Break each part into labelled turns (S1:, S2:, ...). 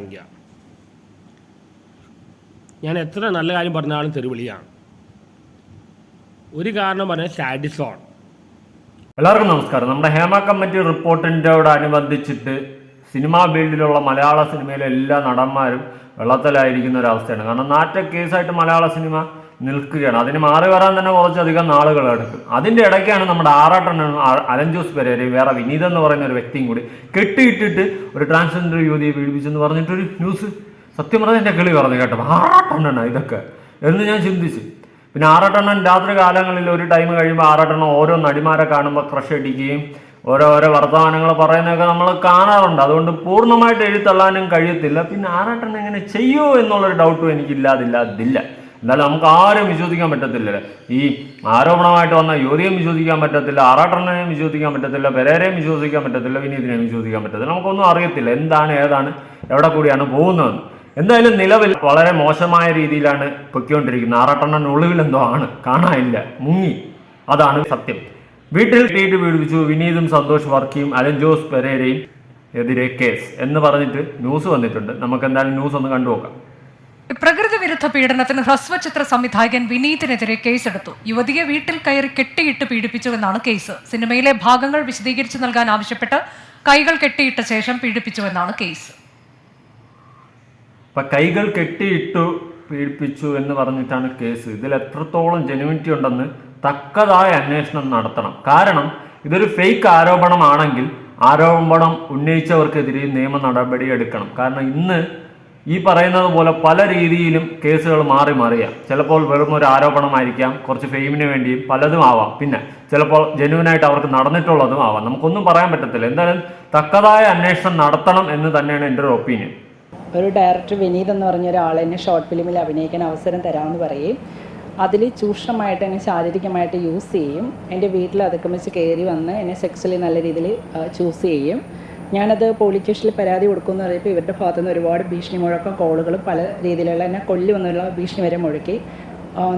S1: സംഖ്യ ഞാൻ എത്ര നല്ല കാര്യം പറഞ്ഞാലും തെരുവിളിയാണ് ഒരു കാരണം പറഞ്ഞാൽ സാഡിസോൺ
S2: എല്ലാവർക്കും നമസ്കാരം. നമ്മുടെ ഹേമ കമ്മിറ്റി റിപ്പോർട്ടിന്റെയോടനുബന്ധിച്ചിട്ട് സിനിമാ ഫീൽഡിലുള്ള മലയാള സിനിമയിലെ എല്ലാ നടന്മാരും വെള്ളത്തിലായിരിക്കുന്ന ഒരു അവസ്ഥയാണ്. കാരണം നാറ്റ കേസായിട്ട് മലയാള സിനിമ നിൽക്കുകയാണ്. അതിന് മാറി വരാൻ തന്നെ കുറച്ചധികം നാളുകൾ എടുക്കും. അതിന്റെ ഇടയ്ക്കാണ് നമ്മുടെ ആറാട്ടെണ്ണനും അലഞ്ചോസ് പെരേരയും വേറെ വിനീത് എന്ന് പറയുന്ന ഒരു വ്യക്തിയും കൂടി കെട്ടിയിട്ടിട്ട് ഒരു ട്രാൻസ്ജെൻഡർ യുവതിയെ പീഡിപ്പിച്ചെന്ന് പറഞ്ഞിട്ടൊരു ന്യൂസ്. സത്യം പറഞ്ഞാൽ എന്റെ കിളി പറഞ്ഞു കേട്ടോ. ആറാട്ടെണ്ണനാ ഇതൊക്കെ എന്ന് ഞാൻ ചിന്തിച്ചു. പിന്നെ ആറാട്ടെണ്ണൻ രാത്രി കാലങ്ങളിൽ ഒരു ടൈം കഴിയുമ്പോൾ ആറാട്ടെണ്ണം ഓരോ നടിമാരെ കാണുമ്പോൾ ക്രഷ് അടിക്കുകയും ഓരോരോ വർത്തമാനങ്ങൾ പറയുന്നതൊക്കെ നമ്മൾ കാണാറുണ്ട്. അതുകൊണ്ട് പൂർണമായിട്ട് എഴുത്തള്ളാനും കഴിയത്തില്ല. പിന്നെ ആറാട്ടെണ്ണം എങ്ങനെ ചെയ്യുമോ എന്നുള്ളൊരു ഡൗട്ടും എനിക്കില്ലാതില്ലാതില്ല. എന്നാലും നമുക്ക് ആരും വിശ്വസിക്കാൻ പറ്റത്തില്ല. ഈ ആരോപണമായിട്ട് വന്ന യോധിയും വിശ്വസിക്കാൻ പറ്റത്തില്ല ആറാട്ടണ്ണനെയും വിശ്വസിക്കാൻ പറ്റത്തില്ല പെരേരെയും വിശ്വസിക്കാൻ പറ്റത്തില്ല വിനീതിനെയും വിശ്വസിക്കാൻ പറ്റത്തില്ല. നമുക്കൊന്നും അറിയത്തില്ല എന്താണ് ഏതാണ് എവിടെ കൂടിയാണ് പോകുന്നതെന്ന് എന്തായാലും നിലവിൽ വളരെ മോശമായ രീതിയിലാണ് പൊയ്ക്കൊണ്ടിരിക്കുന്നത്. ആറാട്ടണ്ണൻ ഒളിവിൽ എന്തോ ആണ് കാണാനില്ല മുങ്ങി. അതാണ് സത്യം. വീട്ടിൽ വീട് പീഡിപ്പിച്ചു വിനീതും സന്തോഷ് വർക്കിയും അലൻ ജോസ് പെരേരയും എതിരെ കേസ് എന്ന് പറഞ്ഞിട്ട് ന്യൂസ് വന്നിട്ടുണ്ട്. നമുക്ക് എന്തായാലും ന്യൂസ് ഒന്ന് കണ്ടുനോക്കാം.
S3: പ്രകൃതി വിരുദ്ധ പീഡനത്തിന് ഹ്രസ്വചിത്ര സംവിധായകൻ വിനീതിനെതിരെ കേസെടുത്തു. യുവതിയെ വീട്ടിൽ കയറി കെട്ടിയിട്ട് പീഡിപ്പിച്ചുവെന്നാണ് കേസ്. സിനിമയിലെ ഭാഗങ്ങൾ വിശദീകരിച്ചു നൽകാൻ ആവശ്യപ്പെട്ട് കൈകൾ കെട്ടിയിട്ട ശേഷം പീഡിപ്പിച്ചുവെന്നാണ് കേസ്.
S2: കൈകൾ കെട്ടിയിട്ടു പീഡിപ്പിച്ചു എന്ന് പറഞ്ഞിട്ടാണ് കേസ്. ഇതിൽ എത്രത്തോളം ജെനുവിറ്റി ഉണ്ടെന്ന് തക്കതായ അന്വേഷണം നടത്തണം. കാരണം ഇതൊരു ഫേക്ക് ആരോപണമാണെങ്കിൽ ആരോപണം ഉന്നയിച്ചവർക്കെതിരെ നിയമ നടപടി എടുക്കണം. കാരണം ഇന്ന് ഈ പറയുന്നത് പോലെ പല രീതിയിലും കേസുകൾ മാറി മാറിയാം. ചിലപ്പോൾ വെറും ഒരു ആരോപണമായിരിക്കാം കുറച്ച് ഫെയിമിന് വേണ്ടിയും പലതും ആവാം. പിന്നെ ചിലപ്പോൾ ജെനുവിനായിട്ട് അവർക്ക് നടന്നിട്ടുള്ളതും ആവാം. നമുക്കൊന്നും പറയാൻ പറ്റത്തില്ല. എന്തായാലും തക്കതായ അന്വേഷണം നടത്തണം എന്ന് തന്നെയാണ് എന്റെ ഒരു ഒപ്പീനിയൻ.
S4: ഒരു ഡയറക്ടർ വിനീത് എന്ന് പറഞ്ഞ ഒരാളെ എന്നെ ഷോർട്ട് ഫിലിമിൽ അഭിനയിക്കാൻ അവസരം തരാമെന്ന് പറയും. അതിൽ ചൂഷണമായിട്ട് എന്നെ ശാരീരികമായിട്ട് യൂസ് ചെയ്യും. എന്റെ വീട്ടിൽ അതിക്രമിച്ച് കയറി വന്ന് എന്നെ സെക്സ്വലി നല്ല രീതിയിൽ ചൂസ് ചെയ്യും. ഞാനത് പോലീസ് സ്റ്റേഷനിൽ പരാതി കൊടുക്കുമെന്ന് പറയുമ്പോൾ ഇവരുടെ ഭാഗത്തു നിന്ന് ഒരുപാട് ഭീഷണി മുഴക്കം കോളുകൾ പല രീതിയിലുള്ള എന്നെ കൊല്ലുമെന്നുള്ള ഭീഷണി വരെ മുഴക്കി.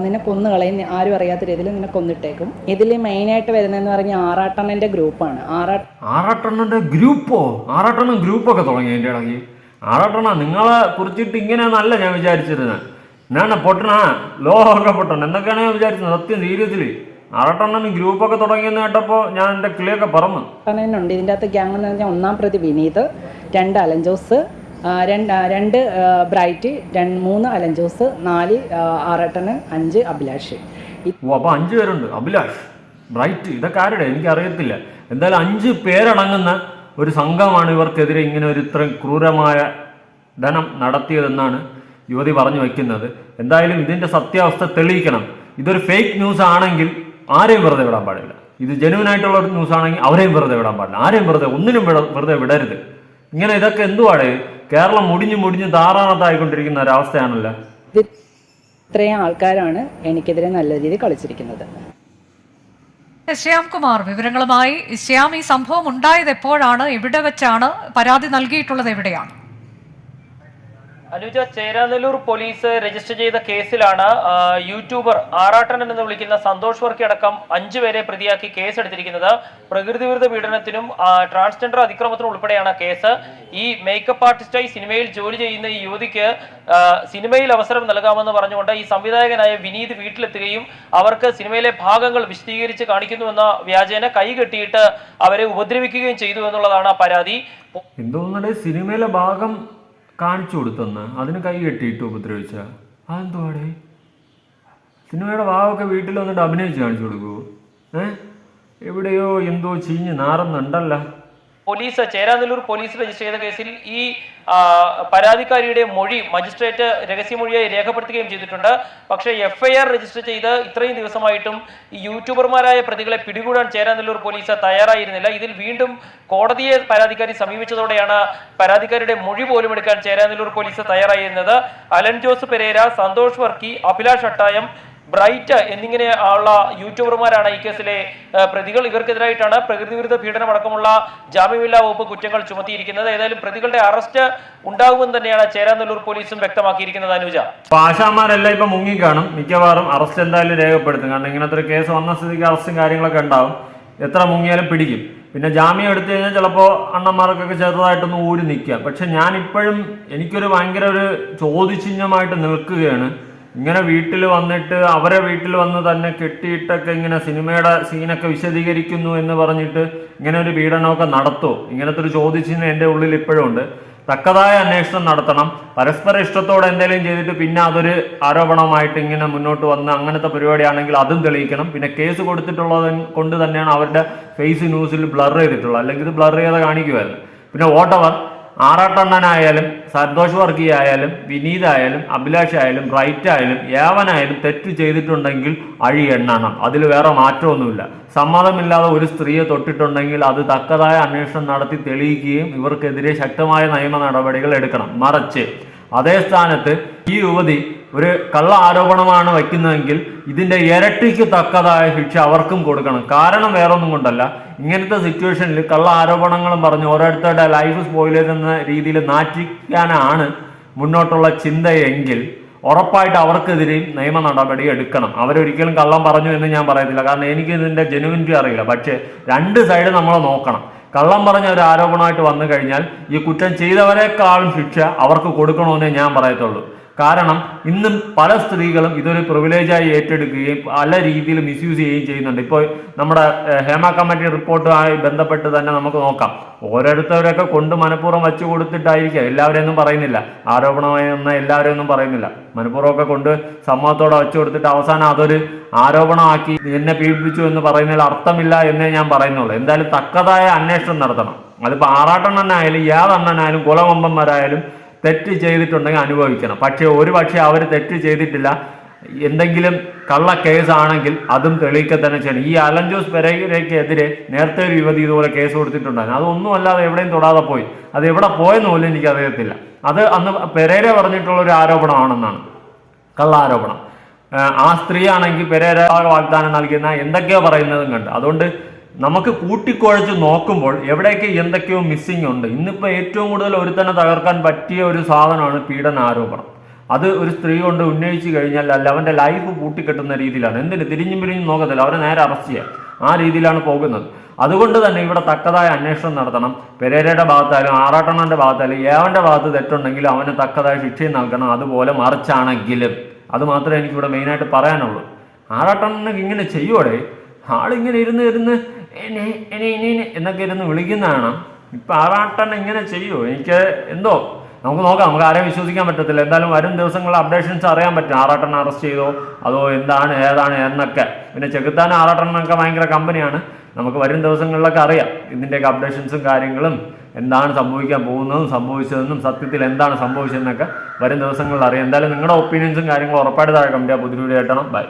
S4: നിന്നെ കൊന്നു കളയും. ആരും അറിയാത്ത രീതിയിൽ നിന്നെ കൊന്നിട്ടേക്കും. ഇതിൽ മെയിനായിട്ട് വരുന്നതെന്ന് പറഞ്ഞാൽ ആറാട്ടണ്ണന്റെ ഗ്രൂപ്പാണ് ആറാ
S2: ആറാട്ടെണ്ണന്റെ ഗ്രൂപ്പോ? ആറാട്ടണ്ണൻ ഗ്രൂപ്പൊക്കെ തുടങ്ങി എന്റെ ഇടയ്ക്ക്. ആറാട്ടണ്ണ നിങ്ങളെ കുറിച്ചിട്ട് ഇങ്ങനെയൊന്നല്ല ഞാൻ വിചാരിച്ചിരുന്നത്. ഞാൻ പൊട്ടണ ലോഹൊക്കെ പൊട്ടണം എന്നൊക്കെയാണ് ഞാൻ വിചാരിച്ചത്? സത്യം ആറാട്ടെണ്ണന് ഗ്രൂപ്പൊക്കെ തുടങ്ങിയെന്ന് കേട്ടപ്പോൾ ഞാൻ എന്റെ കിളിയൊക്കെ പറന്നു.
S4: ഉണ്ട് ഇതിന്റെ അകത്ത് ഗ്യാങ് എന്ന് പറഞ്ഞാൽ ഒന്നാം പ്രതി വിനീത് രണ്ട് അലഞ്ചോസ് രണ്ട് രണ്ട് ബ്രൈറ്റ് രണ്ട് മൂന്ന് അലഞ്ചോസ് നാല് അറട്ടണ് ആറട്ടന് അഞ്ച് അഭിലാഷ്. അപ്പൊ
S2: ഓ അപ്പോൾ അഞ്ച് പേരുണ്ട്. അഭിലാഷ് ബ്രൈറ്റ് ഇതൊക്കെ ആരുടെ? എനിക്കറിയത്തില്ല. എന്തായാലും അഞ്ച് പേരടങ്ങുന്ന ഒരു സംഘമാണ് ഇവർക്കെതിരെ ഇങ്ങനെ ഒരു ഇത്രയും ക്രൂരമായ ധനം നടത്തിയതെന്നാണ് യുവതി പറഞ്ഞു വയ്ക്കുന്നത് എന്തായാലും ഇതിന്റെ സത്യാവസ്ഥ തെളിയിക്കണം. ഇതൊരു ഫേക്ക് ന്യൂസ് ആണെങ്കിൽ ആരെയും വെറുതെ വിടാൻ പാടില്ല. ഇത് ജെനുവിൻ ആയിട്ടുള്ള ഒരു ന്യൂസ് ആണെങ്കിൽ അവരെയും വെറുതെ വിടാൻ പാടില്ല. ആരെയും വെറുതെ ഒന്നിനും വെറുതെ വിടരുത്. ഇങ്ങനെ ഇതൊക്കെ എന്തുവാണ് കേരളം മുടിഞ്ഞു മുടിഞ്ഞു താറാണത്തായിക്കൊണ്ടിരിക്കുന്ന ഒരവസ്ഥയാണല്ലോ.
S4: ഇത് ഇത്രയും ആൾക്കാരാണ് എനിക്കെതിരെ നല്ല രീതിയിൽ കളിച്ചിരിക്കുന്നത്.
S3: ശ്യാംകുമാർ വിവരങ്ങളുമായി ശ്യാം ഈ സംഭവം ഉണ്ടായത് എപ്പോഴാണ്? എവിടെ വെച്ചാണ്? പരാതി നൽകിയിട്ടുള്ളത് എവിടെയാണ്?
S5: അനുജ ചേരാനല്ലൂർ പോലീസ് രജിസ്റ്റർ ചെയ്ത കേസിലാണ് യൂട്യൂബർ ആറാട്ടൻ എന്ന് വിളിക്കുന്ന സന്തോഷ് വർക്കി അടക്കം അഞ്ചു പേരെ പ്രതിയാക്കി കേസ് എടുത്തിരിക്കുന്നത് പ്രകൃതി വിരുദ്ധ പീഡനത്തിനും ട്രാൻസ്ജെൻഡർ അതിക്രമത്തിനും ഉൾപ്പെടെയാണ് കേസ്. ഈ മേക്കപ്പ് ആർട്ടിസ്റ്റായി സിനിമയിൽ ജോലി ചെയ്യുന്ന ഈ യുവതിക്ക് സിനിമയിൽ അവസരം നൽകാമെന്ന് പറഞ്ഞുകൊണ്ട് ഈ സംവിധായകനായ വിനീത് വീട്ടിലെത്തുകയും അവർക്ക് സിനിമയിലെ ഭാഗങ്ങൾ വിശദീകരിച്ച് കാണിക്കുന്നുവെന്ന വ്യാജേന കൈകെട്ടിയിട്ട് അവരെ ഉപദ്രവിക്കുകയും ചെയ്തു എന്നുള്ളതാണ് പരാതി.
S2: എന്തുകൊണ്ടാണ് സിനിമയിലെ ഭാഗം കാണിച്ചു കൊടുത്തെന്ന്. അതിന് കൈ കെട്ടിയിട്ട് ഉപദ്രവിച്ച അതെന്തുവാടേ? സിനിമയുടെ വാവൊക്കെ വീട്ടിൽ വന്നിട്ട് അഭിനയിച്ച് കാണിച്ചു കൊടുക്കുമോ ഏ? എവിടെയോ എന്തോ ചീഞ്ഞ് നാറുന്നുണ്ടല്ലോ.
S5: പോലീസ് ചേരാനല്ലൂർ പോലീസ് രജിസ്റ്റർ ചെയ്ത കേസിൽ ഈ പരാതിക്കാരിയുടെ മൊഴി മജിസ്ട്രേറ്റ് രഹസ്യമൊഴിയായി രേഖപ്പെടുത്തുകയും ചെയ്തിട്ടുണ്ട്. പക്ഷേ എഫ്ഐആർ രജിസ്റ്റർ ചെയ്ത് ഇത്രയും ദിവസമായിട്ടും ഈ യൂട്യൂബർമാരായ പ്രതികളെ പിടികൂടാൻ ചേരാനല്ലൂർ പോലീസ് തയ്യാറായിരുന്നില്ല. ഇതിൽ വീണ്ടും കോടതിയെ പരാതിക്കാരി സമീപിച്ചതോടെയാണ് പരാതിക്കാരിയുടെ മൊഴി പോലും എടുക്കാൻ ചേരാനല്ലൂർ പോലീസ് തയ്യാറായിരുന്നത്. അലൻ ജോസ് പെരേര സന്തോഷ് വർക്കി അഭിലാഷ് അട്ടായം ബ്രൈറ്റ് എന്നിങ്ങനെ ഉള്ള യൂട്യൂബർമാരാണ് ഈ കേസിലെ പ്രതികൾ. ഇവർക്കെതിരായിട്ടാണ് പ്രകൃതി വിരുദ്ധ പീഡനം അടക്കമുള്ള ജാമ്യമില്ലാ വകുപ്പ് കുറ്റങ്ങൾ ചുമത്തിയിരിക്കുന്നത്. ഏതായാലും പ്രതികളുടെ അറസ്റ്റ് ഉണ്ടാകുമെന്ന് തന്നെയാണ് ചേരാനല്ലൂർ പോലീസും വ്യക്തമാക്കിയിരിക്കുന്നത് അനുജ.
S2: ആശാമാരെല്ലാം ഇപ്പൊ മുങ്ങിക്കാണും മിക്കവാറും അറസ്റ്റ് എന്തായാലും രേഖപ്പെടുത്തും. കാരണം ഇങ്ങനത്തെ ഒരു കേസ് വന്ന സ്ഥിതിക്ക് അറസ്റ്റും കാര്യങ്ങളൊക്കെ ഉണ്ടാവും. എത്ര മുങ്ങിയാലും പിടിക്കും. പിന്നെ ജാമ്യം എടുത്തു കഴിഞ്ഞാൽ ചിലപ്പോൾ അണ്ണന്മാർക്കൊക്കെ ചെറുതായിട്ടൊന്ന് ഊരി നിൽക്കുക. പക്ഷെ ഞാനിപ്പോഴും എനിക്കൊരു ഭയങ്കര ഒരു ചോദ്യചിഹ്നമായിട്ട് നിൽക്കുകയാണ്. ഇങ്ങനെ വീട്ടിൽ വന്നിട്ട് അവരെ വീട്ടിൽ വന്ന് തന്നെ കെട്ടിയിട്ടൊക്കെ ഇങ്ങനെ സിനിമയുടെ സീനൊക്കെ വിശദീകരിക്കുന്നു എന്ന് പറഞ്ഞിട്ട് ഇങ്ങനെ ഒരു പീഡനമൊക്കെ നടത്തുമോ ഇങ്ങനത്തെ ഒരു ചോദിച്ചിന് എന്റെ ഉള്ളിൽ ഇപ്പോഴും ഉണ്ട്. തക്കതായ അന്വേഷണം നടത്തണം. പരസ്പര ഇഷ്ടത്തോടെ എന്തെങ്കിലും ചെയ്തിട്ട് പിന്നെ അതൊരു ആരോപണമായിട്ട് ഇങ്ങനെ മുന്നോട്ട് വന്ന് അങ്ങനത്തെ പരിപാടിയാണെങ്കിൽ അതും തെളിയിക്കണം. പിന്നെ കേസ് കൊടുത്തിട്ടുള്ളത് കൊണ്ട് തന്നെയാണ് അവരുടെ ഫേസ് ന്യൂസിൽ ബ്ലർ ചെയ്തിട്ടുള്ളത്. അല്ലെങ്കിൽ ഇത് ബ്ലർ ചെയ്യാതെ കാണിക്കുമായിരുന്നു. പിന്നെ വോട്ടവർ ആറാട്ടണ്ണനായാലും സന്തോഷ് വർഗീയ ആയാലും വിനീത് അഭിലാഷ് ആയാലും റൈറ്റ് ആയാലും ഏവനായാലും തെറ്റ് ചെയ്തിട്ടുണ്ടെങ്കിൽ അഴി എണ്ണണം. അതിൽ വേറെ മാറ്റമൊന്നുമില്ല. സമ്മതമില്ലാതെ ഒരു സ്ത്രീയെ തൊട്ടിട്ടുണ്ടെങ്കിൽ അത് തക്കതായ അന്വേഷണം നടത്തി തെളിയിക്കുകയും ഇവർക്കെതിരെ ശക്തമായ നിയമ നടപടികൾ എടുക്കണം. മറിച്ച് അതേ സ്ഥാനത്ത് ഈ യുവതി ഒരു കള്ള ആരോപണമാണ് വയ്ക്കുന്നതെങ്കിൽ ഇതിന്റെ ഇരട്ടിക്ക് തക്കതായ ശിക്ഷ അവർക്കും കൊടുക്കണം. കാരണം വേറൊന്നും കൊണ്ടല്ല. ഇങ്ങനത്തെ സിറ്റുവേഷനിൽ കള്ള ആരോപണങ്ങളും പറഞ്ഞ് ഓരോരുത്തരുടെ ലൈഫ് സ്പോയിൽ എന്ന രീതിയിൽ നാറ്റിക്കാനാണ് മുന്നോട്ടുള്ള ചിന്തയെങ്കിൽ ഉറപ്പായിട്ട് അവർക്കെതിരെയും നിയമ നടപടി എടുക്കണം. അവരൊരിക്കലും കള്ളം പറഞ്ഞു എന്ന് ഞാൻ പറയത്തില്ല. കാരണം എനിക്ക് ഇതിന്റെ ജെനുവിനിറ്റി അറിയില്ല. പക്ഷേ രണ്ട് സൈഡ് നമ്മൾ നോക്കണം. കള്ളം പറഞ്ഞ ഒരു ആരോപണമായിട്ട് വന്നു കഴിഞ്ഞാൽ ഈ കുറ്റം ചെയ്തവരെക്കാളും ശിക്ഷ അവർക്ക് കൊടുക്കണമെന്നേ ഞാൻ പറയത്തുള്ളൂ. കാരണം ഇന്നും പല സ്ത്രീകളും ഇതൊരു പ്രിവിലേജായി ഏറ്റെടുക്കുകയും പല രീതിയിൽ മിസ്യൂസ് ചെയ്യുകയും ചെയ്യുന്നുണ്ട്. ഇപ്പോൾ നമ്മുടെ ഹേമ കമ്മിറ്റി റിപ്പോർട്ടുമായി ബന്ധപ്പെട്ട് തന്നെ നമുക്ക് നോക്കാം. ഓരോരുത്തരൊക്കെ കൊണ്ട് മനഃപൂർവം വെച്ചു കൊടുത്തിട്ടായിരിക്കാം. എല്ലാവരെയൊന്നും പറയുന്നില്ല. ആരോപണമായി എന്ന എല്ലാവരെയൊന്നും പറയുന്നില്ല. മനഃപൂർവമൊക്കെ കൊണ്ട് സമ്മതത്തോടെ വെച്ചു കൊടുത്തിട്ട് അവസാനം അതൊരു ആരോപണമാക്കി എന്നെ പീഡിപ്പിച്ചു എന്ന് പറയുന്നതിൽ അർത്ഥമില്ല എന്നേ ഞാൻ പറയുന്നുള്ളൂ. എന്തായാലും തക്കതായ അന്വേഷണം നടത്തണം. അതിപ്പോൾ ആറാട്ടെണ്ണനായാലും ഏതെണ്ണനായാലും കുലകൊമ്പന്മാരായാലും തെറ്റ് ചെയ്തിട്ടുണ്ടെങ്കിൽ അനുഭവിക്കണം. പക്ഷേ ഒരു പക്ഷേ അവർ തെറ്റ് ചെയ്തിട്ടില്ല. എന്തെങ്കിലും കള്ള കേസാണെങ്കിൽ അതും തെളിയിക്കുക തന്നെ ചെയ്യണം. ഈ അലൻ ജോസ് പെരേരയ്ക്കെതിരെ നേരത്തെ ഒരു യുവതി ഇതുപോലെ കേസ് കൊടുത്തിട്ടുണ്ടായിരുന്നു. അതൊന്നും അല്ലാതെ എവിടെയും തൊടാതെ പോയി. അത് എവിടെ പോയെന്ന് പോലും എനിക്ക് അറിയത്തില്ല. അത് അന്ന് പെരേര പറഞ്ഞിട്ടുള്ള ഒരു ആരോപണമാണെന്നാണ്. കള്ള ആരോപണം. ആ സ്ത്രീയാണെങ്കിൽ പെരേര വാഗ്ദാനം നൽകുന്ന എന്തൊക്കെയോ പറയുന്നതും കണ്ട്. അതുകൊണ്ട് നമുക്ക് കൂട്ടിക്കുഴച്ച് നോക്കുമ്പോൾ എവിടെയൊക്കെ എന്തൊക്കെയോ മിസ്സിംഗ് ഉണ്ട്. ഇന്നിപ്പോൾ ഏറ്റവും കൂടുതൽ ഒരുത്തനെ തകർക്കാൻ പറ്റിയ ഒരു സാധനമാണ് പീഡന ആരോപണം അത് ഒരു സ്ത്രീ കൊണ്ട് ഉന്നയിച്ചു കഴിഞ്ഞാൽ അല്ല അവന്റെ ലൈഫ് പൂട്ടിക്കെട്ടുന്ന രീതിയിലാണ്. എന്തിന്? തിരിഞ്ഞും പിരിഞ്ഞും നോക്കത്തില്ല. അവരെ നേരെ അറസ്റ്റ് ചെയ്യാം. ആ രീതിയിലാണ് പോകുന്നത്. അതുകൊണ്ട് തന്നെ ഇവിടെ തക്കതായ അന്വേഷണം നടത്തണം. പെരേരയുടെ ഭാഗത്തായാലും ആറാട്ടണ്ണന്റെ ഭാഗത്തായാലും ഏവന്റെ ഭാഗത്ത് തെറ്റുണ്ടെങ്കിലും അവന് തക്കതായ ശിക്ഷയും നൽകണം. അതുപോലെ മറിച്ചാണെങ്കിലും. അത് മാത്രമേ എനിക്കിവിടെ മെയിനായിട്ട് പറയാനുള്ളൂ. ആറാട്ടണ്ണനൊക്കെ ഇങ്ങനെ ചെയ്യുവോടെ? ആളിങ്ങനെ ഇരുന്ന് ഇരുന്ന് എന്നെ എന്നെ എന്നെ എന്നൊക്കെ ഇരുന്ന് വിളിക്കുന്നതാണ് ഇപ്പം ആറാട്ടൻ ഇങ്ങനെ ചെയ്യുമോ എനിക്ക് എന്തോ? നമുക്ക് നോക്കാം. നമുക്ക് ആരെയും വിശ്വസിക്കാൻ പറ്റത്തില്ല. എന്തായാലും വരും ദിവസങ്ങളിൽ അപ്ഡേഷൻസ് അറിയാൻ പറ്റും. ആറാട്ടൻ അറസ്റ്റ് ചെയ്തോ? അതോ എന്താണ് ഏതാണ് എന്നൊക്കെ. പിന്നെ ചെകുത്താൻ ആറാട്ടണ്ണൊക്കെ ഭയങ്കര കമ്പനിയാണ്. നമുക്ക് വരും ദിവസങ്ങളിലൊക്കെ അറിയാം. ഇതിന്റെയൊക്കെ അപ്ഡേഷൻസും കാര്യങ്ങളും എന്താണ് സംഭവിക്കാൻ പോകുന്നതും സംഭവിച്ചതെന്നും സത്യത്തിൽ എന്താണ് സംഭവിച്ചതെന്നൊക്കെ വരും ദിവസങ്ങളിൽ അറിയാം. എന്തായാലും നിങ്ങളുടെ ഒപ്പീനിയൻസും കാര്യങ്ങളും ഉറപ്പായിട്ട് താഴെ കമ്പിയാ പുതിയ ഏട്ടണം ബൈ